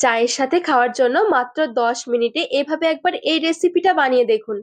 চায়ের সাথে খাওয়ার জন্য মাত্র দশ মিনিটে এভাবে একবার এই রেসিপিটা বানিয়ে দেখুন।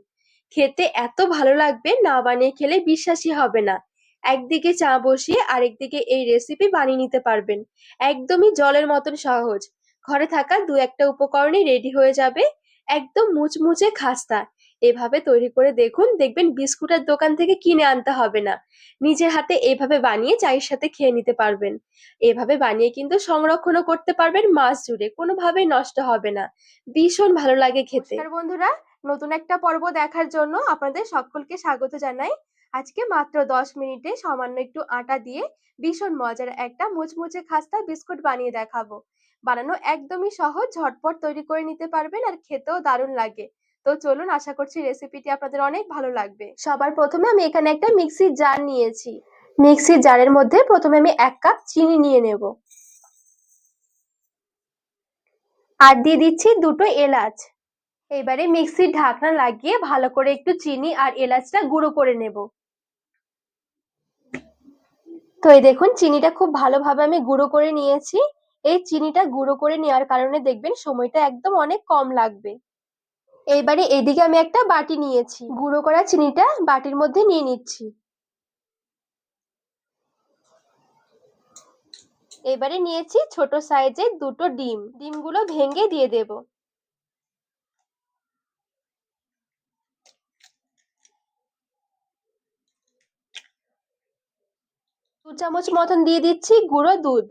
খেতে এত ভালো লাগবে, না বানিয়ে খেলে বিশ্বাসই হবে না। একদিকে চা বসিয়ে আরেকদিকে এই রেসিপি বানিয়ে নিতে পারবেন। একদমই জলের মতন সহজ। ঘরে থাকা দু একটা উপকরণই রেডি হয়ে যাবে। একদম মুচমুচে খাস্তা। এভাবে তৈরি করে দেখুন, দেখবেন বিস্কুটের দোকান থেকে কিনে আনতে হবে না। নিজের হাতে এভাবে বানিয়ে চায়ের সাথে খেয়ে নিতে পারবেন। এভাবে বানিয়ে কিন্তু সংরক্ষণও করতে পারবেন, মাস জুড়ে। কোনোভাবেই নষ্ট হবে না। ভীষণ ভালো লাগে খেতে। বন্ধুরা, নতুন একটা পর্ব দেখার জন্য আপনাদের সকলকে স্বাগত জানাই। আজকে মাত্র দশ মিনিটে সামান্য একটু আটা দিয়ে ভীষণ মজার একটা মুচমুচে খাস্তা বিস্কুট বানিয়ে দেখাবো। বানানো একদমই সহজ, ঝটপট তৈরি করে নিতে পারবেন আর খেতেও দারুণ লাগে। তো চলুন আশা করছি রেসিপিটি আপনাদের অনেক ভালো লাগবে। সবার প্রথমে আমি এখানে একটা মিক্সির জার নিয়েছি। মিক্সির জারের মধ্যে প্রথমে আমি এক কাপ চিনি নিয়ে নেব। আর দিয়ে দিচ্ছি দুটো এলাচ। এবারে মিক্সির ঢাকনা লাগিয়ে ভালো করে একটু চিনি আর এলাচটা গুঁড়ো করে নেব। তো এই দেখুন, চিনিটা খুব ভালোভাবে আমি গুঁড়ো করে নিয়েছি। এই চিনিটা গুঁড়ো করে নেওয়ার কারণে দেখবেন সময়টা একদম অনেক কম লাগবে। এইবারে এদিকে আমি একটা বাটি নিয়েছি। গুঁড়ো করা চিনিটা বাটির মধ্যে নিয়ে নিচ্ছি। এবারে নিয়েছি ছোট সাইজের দুটো ডিম। ডিমগুলো ভেঙে দিয়ে দেব। দু চামচ মতন দিয়ে দিচ্ছি গুঁড়ো দুধ।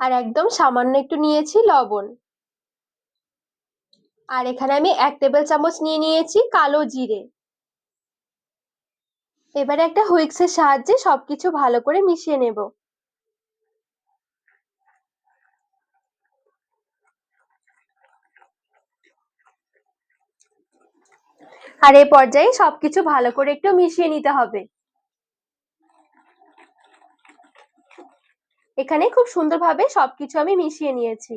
আর একদম সামান্য একটু নিয়েছি লবণ। আর এখানে আমি এক টেবিল চামচ নিয়ে নিয়েছি কালো জিরে। এবারে একটা হুইক্সের সাহায্যে সবকিছু ভালো করে মিশিয়ে নেব। আর এই পর্যায়ে সবকিছু ভালো করে একটু মিশিয়ে নিতে হবে। এখানে খুব সুন্দরভাবে সবকিছু আমি মিশিয়ে নিয়েছি।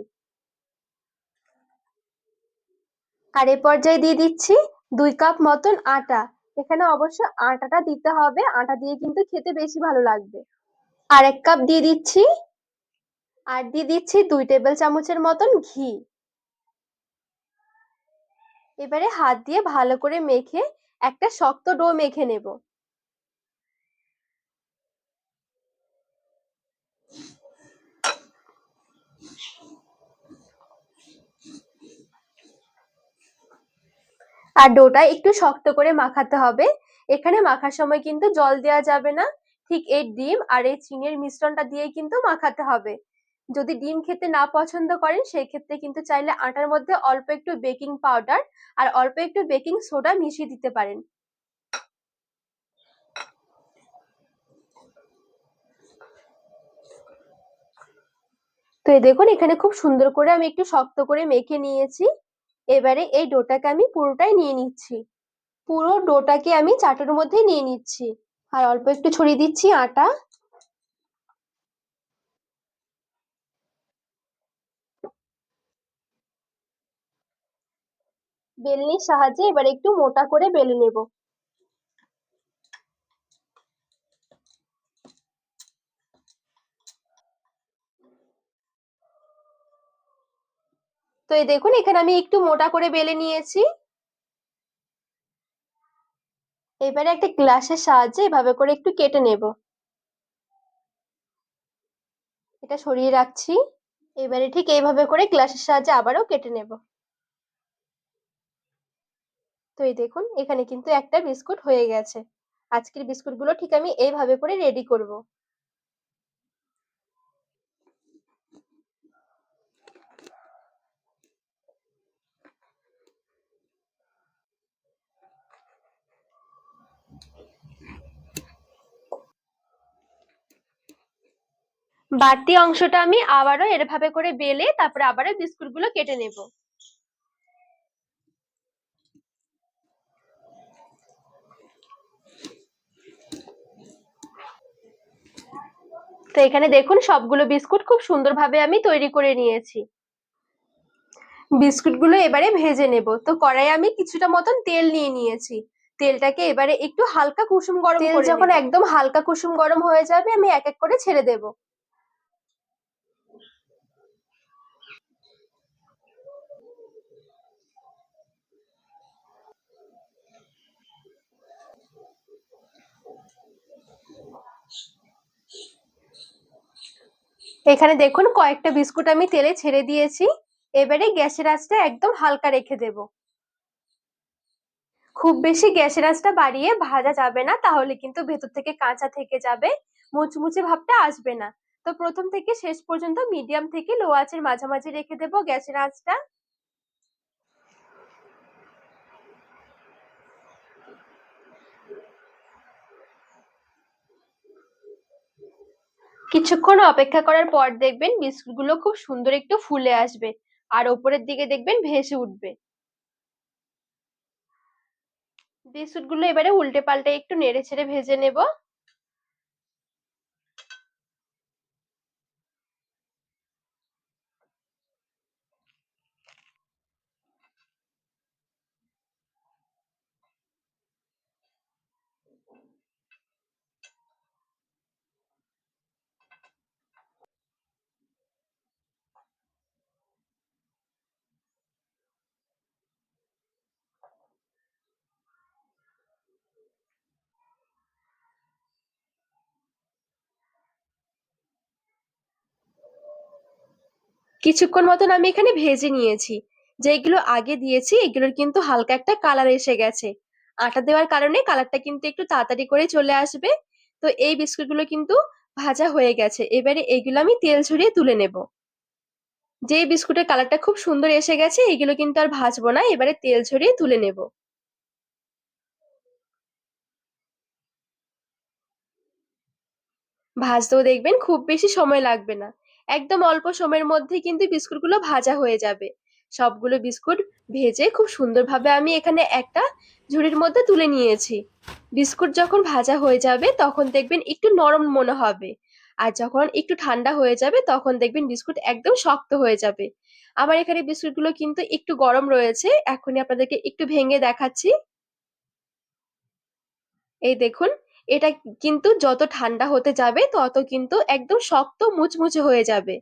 আর এ পর্যায়ে দিয়ে দিচ্ছি দুই কাপ মতন আটা। এখানে অবশ্য আটাটা দিতে হবে। আটা দিয়ে কিন্তু খেতে বেশি ভালো লাগবে। আর এক কাপ দিয়ে দিচ্ছি, আর দিয়ে দিচ্ছি দুই টেবিল চামচের মতন ঘি। এবারে হাত দিয়ে ভালো করে মেখে একটা শক্ত ডো মেখে নেব। আর ডোটা একটু শক্ত করে মাখাতে হবে। এখানে মাখার সময় কিন্তু জল দেওয়া যাবে না। ঠিক এই ডিম আর এই চিনির মিশ্রণটা দিয়ে কিন্তু মাখাতে হবে। যদি ডিম খেতে না পছন্দ করেন সেই ক্ষেত্রে কিন্তু চাইলে আটার মধ্যে অল্প একটু বেকিং পাউডার আর অল্প একটু বেকিং সোডা মিশিয়ে দিতে পারেন। তো দেখুন, এখানে খুব সুন্দর করে আমি একটু শক্ত করে মেখে নিয়েছি। এবারে এই ডোটাকে আমি পুরোটাই নিয়ে নিচ্ছি। পুরো ডোটাকে আমি চাটের মধ্যে নিয়ে নিচ্ছি। আর অল্প একটু ছড়িয়ে দিচ্ছি আটা। বেলনির সাহায্যে এবার একটু মোটা করে বেলে নেব। তো এই দেখুন, এখানে আমি একটু মোটা করে বেলে নিয়েছি। এবারে একটা গ্লাসের সাহায্যে এভাবে করে একটু কেটে নেব। এটা সরিয়ে রাখছি। এবারে ঠিক এইভাবে করে গ্লাসের সাহায্যে আবারও কেটে নেব। তো এই দেখুন, এখানে কিন্তু একটা বিস্কুট হয়ে গেছে। আজকের বিস্কুটগুলো ঠিক আমি এইভাবে করে রেডি করব। বাড়তি অংশটা আমি আবারও এভাবে করে বেলে তারপরে আবারও বিস্কুটগুলো কেটে নেব। তো এখানে দেখুন সবগুলো বিস্কুট খুব সুন্দরভাবে আমি তৈরি করে নিয়েছি। বিস্কুটগুলো এবারে ভেজে নেব। তো কড়াই আমি কিছুটা মতন তেল নিয়ে নিয়েছি। তেলটাকে এবারে একটু হালকা কুসুম গরম তেল যখন একদম হালকা কুসুম গরম হয়ে যাবে আমি এক এক করে ছেড়ে দেব। এখানে দেখুন কয়েকটা বিস্কুট আমি তেলে ছেড়ে দিয়েছি। এবারে গ্যাসের আঁচটা একদম হালকা রেখে দেব। খুব বেশি গ্যাসের আঁচটা বাড়িয়ে ভাজা যাবে না, তাহলে কিন্তু ভেতর থেকে কাঁচা থেকে যাবে, মুচমুচে ভাবটা আসবে না। তো প্রথম থেকে শেষ পর্যন্ত মিডিয়াম থেকে লো আঁচের মাঝামাঝি রেখে দেব গ্যাসের আঁচটা। কিছুক্ষণ অপেক্ষা করার পর দেখবেন বিস্কুটগুলো খুব সুন্দর একটু ফুলে আসবে আর ওপরের দিকে দেখবেন ভেসে উঠবে। বিস্কুটগুলো এবারে উল্টে পাল্টে একটু নেড়ে ছেড়ে ভেজে নেব। কিছুক্ষণ মতন আমি এখানে ভেজে নিয়েছি। যেগুলো আগে দিয়েছি, এগুলোর কিন্তু হালকা একটা কালার এসে গেছে। আটা দেওয়ার কারণে কালারটা কিন্তু একটু তাড়াতাড়ি করে চলে আসবে। তো এই বিস্কুটগুলো কিন্তু ভাজা হয়ে গেছে। এবারে এইগুলো আমি তেল ঝরিয়ে তুলে নেব। যে বিস্কুটের কালারটা খুব সুন্দর এসে গেছে, এগুলো কিন্তু আর ভাজবো না। এবারে তেল ঝরিয়ে তুলে নেব। ভাজতেও দেখবেন খুব বেশি সময় লাগবে না। একদম অল্প সময়ের মধ্যে কিন্তু বিস্কুটগুলো ভাজা হয়ে যাবে। সবগুলো বিস্কুট ভেজে খুব সুন্দরভাবে আমি এখানে একটা ঝুড়ির মধ্যে তুলে নিয়েছি। বিস্কুট যখন ভাজা হয়ে যাবে তখন দেখবেন একটু নরম মনে হবে। আর যখন একটু ঠান্ডা হয়ে যাবে তখন দেখবেন বিস্কুট একদম শক্ত হয়ে যাবে। আমার এখানে বিস্কুটগুলো কিন্তু একটু গরম রয়েছে। এখনই আপনাদেরকে একটু ভেঙে দেখাচ্ছি। এই দেখুন এটা কিন্তু যত ঠান্ডা হতে যাবে, তত কিন্তু একদম শক্ত মুচমুচে হয়ে যাবে।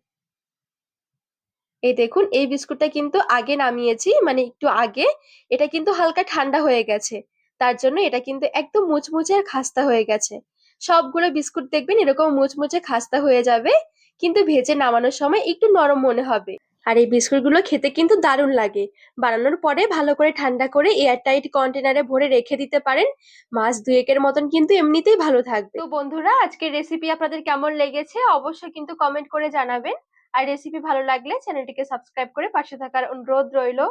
এই দেখুন, এই বিস্কুটটা কিন্তু আগে নামিয়েছি মানে একটু আগে। এটা কিন্তু হালকা ঠান্ডা হয়ে গেছে। তার জন্য এটা কিন্তু একদম মুচমুচে আর খাস্তা হয়ে গেছে। সবগুলো বিস্কুট দেখবেন এরকম মুচমুচে খাস্তা হয়ে যাবে, কিন্তু ভেজে নামানোর সময় একটু নরম মনে হবে। আর এই বিস্কুটগুলো খেতে কিন্তু দারুণ লাগে। বানানোর পরে ভালো করে ঠান্ডা করে এয়ার এয়ারটাইট কন্টেনারে ভরে রেখে দিতে পারেন। মাস দুয়েকের মতন কিন্তু এমনিতেই ভালো থাকবে। তো বন্ধুরা, আজকের রেসিপি আপনাদের কেমন লেগেছে অবশ্যই কিন্তু কমেন্ট করে জানাবেন। আর রেসিপি ভালো লাগলে চ্যানেলটিকে সাবস্ক্রাইব করে পাশে থাকার অনুরোধ রইল।